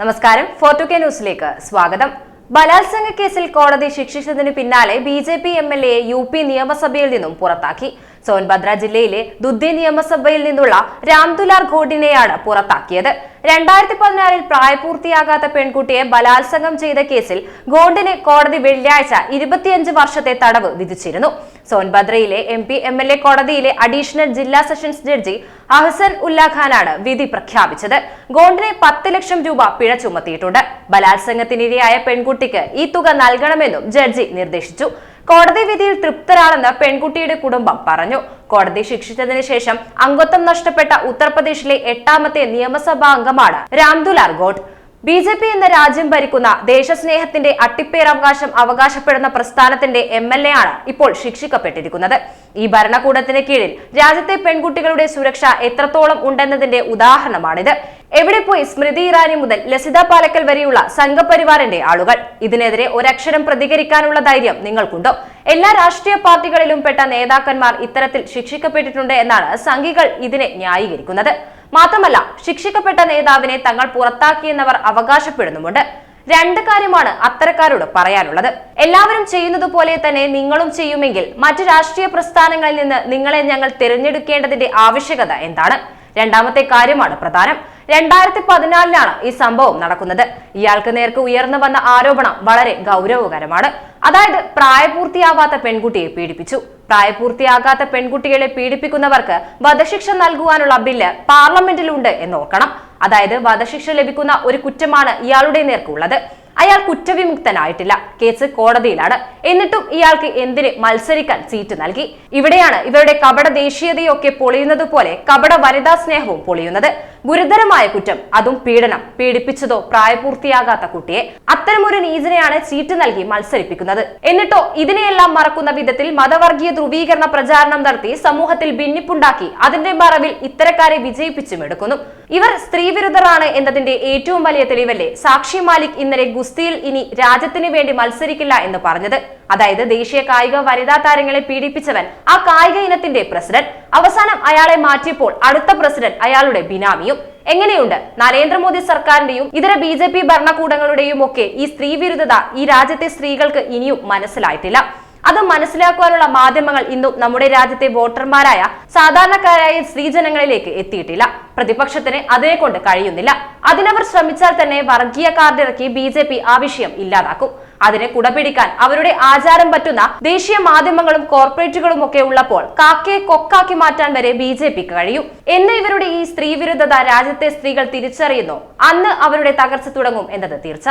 നമസ്കാരം. ഫോർട്ടു കെ ന്യൂസിലേക്ക് സ്വാഗതം. ബലാത്സംഗ കേസിൽ കോടതി ശിക്ഷിച്ചതിന് പിന്നാലെ B J P M L A U P നിയമസഭയിൽ നിന്നും പുറത്താക്കി. സോൻഭദ്ര ജില്ലയിലെ ദുദ്ധി നിയമസഭയിൽ നിന്നുള്ള രാംദുലാർ ഘോഡിനെയാണ് പുറത്താക്കിയത്. രണ്ടായിരത്തി പതിനാറിൽ പ്രായപൂർത്തിയാകാത്ത പെൺകുട്ടിയെ ബലാത്സംഗം ചെയ്ത കേസിൽ ഗോണ്ടിന് കോടതി വെള്ളിയാഴ്ച ഇരുപത്തിയഞ്ച് വർഷത്തെ തടവ് വിധിച്ചിരുന്നു. സോൻഭദ്രയിലെ M P M L A കോടതിയിലെ അഡീഷണൽ ജില്ലാ സെഷൻസ് ജഡ്ജി അഹസൻ ഉല്ലാ ഖാനാണ് വിധി പ്രഖ്യാപിച്ചത്. ഗോണ്ടിന് പത്ത് ലക്ഷം രൂപ പിഴ ചുമത്തിയിട്ടുണ്ട്. ബലാത്സംഗത്തിനിരയായ പെൺകുട്ടിക്ക് ഈ തുക നൽകണമെന്നും ജഡ്ജി നിർദ്ദേശിച്ചു. കോടതി വിധിയിൽ തൃപ്തരാണെന്ന് പെൺകുട്ടിയുടെ കുടുംബം പറഞ്ഞു. കോടതി ശിക്ഷിച്ചതിന് ശേഷം അംഗത്വം നഷ്ടപ്പെട്ട ഉത്തർപ്രദേശിലെ എട്ടാമത്തെ നിയമസഭാ അംഗമാണ് Ramdular Gond B J P എന്ന രാജ്യം ഭരിക്കുന്ന ദേശസ്നേഹത്തിന്റെ അട്ടിപ്പേരവകാശം അവകാശപ്പെടുന്ന പ്രസ്ഥാനത്തിന്റെ എം എൽ എ ആണ് ഇപ്പോൾ ശിക്ഷിക്കപ്പെട്ടിരിക്കുന്നത്. ഈ ഭരണകൂടത്തിന് കീഴിൽ രാജ്യത്തെ പെൺകുട്ടികളുടെ സുരക്ഷ എത്രത്തോളം ഉണ്ടെന്നതിന്റെ ഉദാഹരണമാണിത്. എവിടെ പോയി സ്മൃതി ഇറാനി മുതൽ ലസിത പാലക്കൽ വരെയുള്ള സംഘപരിവാറിന്റെ ആളുകൾ? ഇതിനെതിരെ ഒരക്ഷരം പ്രതികരിക്കാനുള്ള ധൈര്യം നിങ്ങൾക്കുണ്ടോ? എല്ലാ രാഷ്ട്രീയ പാർട്ടികളിലും പെട്ട നേതാക്കന്മാർ ഇത്തരത്തിൽ ശിക്ഷിക്കപ്പെട്ടിട്ടുണ്ട് എന്നാണ് സംഘികൾ ഇതിനെ ന്യായീകരിക്കുന്നത്. മാത്രമല്ല ശിക്ഷിക്കപ്പെട്ട നേതാവിനെ തങ്ങൾ പുറത്താക്കിയെന്നവർ അവകാശപ്പെടുന്നുമുണ്ട്. രണ്ട് കാര്യമാണ് അത്തരക്കാരോട് പറയാനുള്ളത്. എല്ലാവരും ചെയ്യുന്നത് പോലെ തന്നെ നിങ്ങളും ചെയ്യുമെങ്കിൽ മറ്റ് രാഷ്ട്രീയ പ്രസ്ഥാനങ്ങളിൽ നിന്ന് നിങ്ങളെ ഞങ്ങൾ തിരഞ്ഞെടുക്കേണ്ടതിന്റെ ആവശ്യകത എന്താണ്? രണ്ടാമത്തെ കാര്യമാണ് പ്രധാനം. രണ്ടായിരത്തി പതിനാലിലാണ് ഈ സംഭവം നടക്കുന്നത്. ഇയാൾക്ക് നേർക്ക് ഉയർന്നു വന്ന ആരോപണം വളരെ ഗൗരവകരമാണ്. അതായത് പ്രായപൂർത്തിയാവാത്ത പെൺകുട്ടിയെ പീഡിപ്പിച്ചു. പ്രായപൂർത്തിയാകാത്ത പെൺകുട്ടികളെ പീഡിപ്പിക്കുന്നവർക്ക് വധശിക്ഷ നൽകുവാനുള്ള ബില്ല് പാർലമെന്റിലുണ്ട് എന്നോർക്കണം. അതായത് വധശിക്ഷ ലഭിക്കുന്ന ഒരു കുറ്റമാണ് ഇയാളുടെ നേർക്കുള്ളത്. അയാൾ കുറ്റവിമുക്തനായിട്ടില്ല. കേസ് കോടതിയിലാണ്. എന്നിട്ടും ഇയാൾക്ക് എന്തിന് മത്സരിക്കാൻ സീറ്റ് നൽകി? ഇവിടെയാണ് ഇവരുടെ കപട ദേശീയതയൊക്കെ പൊളിയുന്നത് പോലെ കപട വനിതാ സ്നേഹവും പൊളിയുന്നത്. ഗുരുതരമായ കുറ്റം. അതും പീഡനം. പീഡിപ്പിച്ചതോ പ്രായപൂർത്തിയാകാത്ത കുട്ടിയെ അത്തരമൊരു നീചനെയാണ് സീറ്റ് നൽകി മത്സരിപ്പിക്കുന്നത്. എന്നിട്ടോ ഇതിനെയെല്ലാം മറക്കുന്ന വിധത്തിൽ മതവർഗീയ ധ്രുവീകരണ പ്രചാരണം നടത്തി സമൂഹത്തിൽ ഭിന്നിപ്പുണ്ടാക്കി അതിന്റെ മറവിൽ ഇത്തരക്കാരെ വിജയിപ്പിച്ചും എടുക്കുന്നു. ഇവർ സ്ത്രീവിരുദ്ധരാണ് എന്നതിന്റെ ഏറ്റവും വലിയ തെളിവല്ലേ? സാക്ഷി മാലിക് ഇന്നലെ ഗുസ്തിയിൽ ഇനി രാജ്യത്തിന് വേണ്ടി മത്സരിക്കില്ല എന്ന് പറഞ്ഞത്. അതായത് ദേശീയ കായിക വനിതാ താരങ്ങളെ പീഡിപ്പിച്ചവൻ ആ കായിക ഇനത്തിന്റെ പ്രസിഡന്റ്. അവസാനം അയാളെ മാറ്റിയപ്പോൾ അടുത്ത പ്രസിഡന്റ് അയാളുടെ ബിനാമിയും. എങ്ങനെയുണ്ട്? നരേന്ദ്രമോദി സർക്കാരിന്റെയും ഇതര ബി ജെ പി ഭരണകൂടങ്ങളുടെയും ഒക്കെ ഈ സ്ത്രീ വിരുദ്ധത ഈ രാജ്യത്തെ സ്ത്രീകൾക്ക് ഇനിയും മനസ്സിലായിട്ടില്ല. അത് മനസ്സിലാക്കുവാനുള്ള മാധ്യമങ്ങൾ ഇന്നും നമ്മുടെ രാജ്യത്തെ വോട്ടർമാരായ സാധാരണക്കാരായ സ്ത്രീജനങ്ങളിലേക്ക് എത്തിയിട്ടില്ല. പ്രതിപക്ഷത്തിന് അതിനെ കൊണ്ട് കഴിയുന്നില്ല. അതിനവർ ശ്രമിച്ചാൽ തന്നെ വർഗീയ കാർഡിറക്കി ബി ജെ പി ആ വിഷയം ഇല്ലാതാക്കും. അതിനെ കുടപിടിക്കാൻ അവരുടെ ആചാരം പറ്റുന്ന ദേശീയ മാധ്യമങ്ങളും കോർപ്പറേറ്റുകളും ഒക്കെ ഉള്ളപ്പോൾ കാക്കയെ കൊക്കാക്കി മാറ്റാൻ വരെ ബി ജെ പിക്ക് കഴിയും. എന്ന് ഇവരുടെ ഈ സ്ത്രീവിരുദ്ധത രാജ്യത്തെ സ്ത്രീകൾ തിരിച്ചറിയുന്നു. അന്ന് അവരുടെ തകർച്ച തുടങ്ങും എന്നത് തീർച്ച.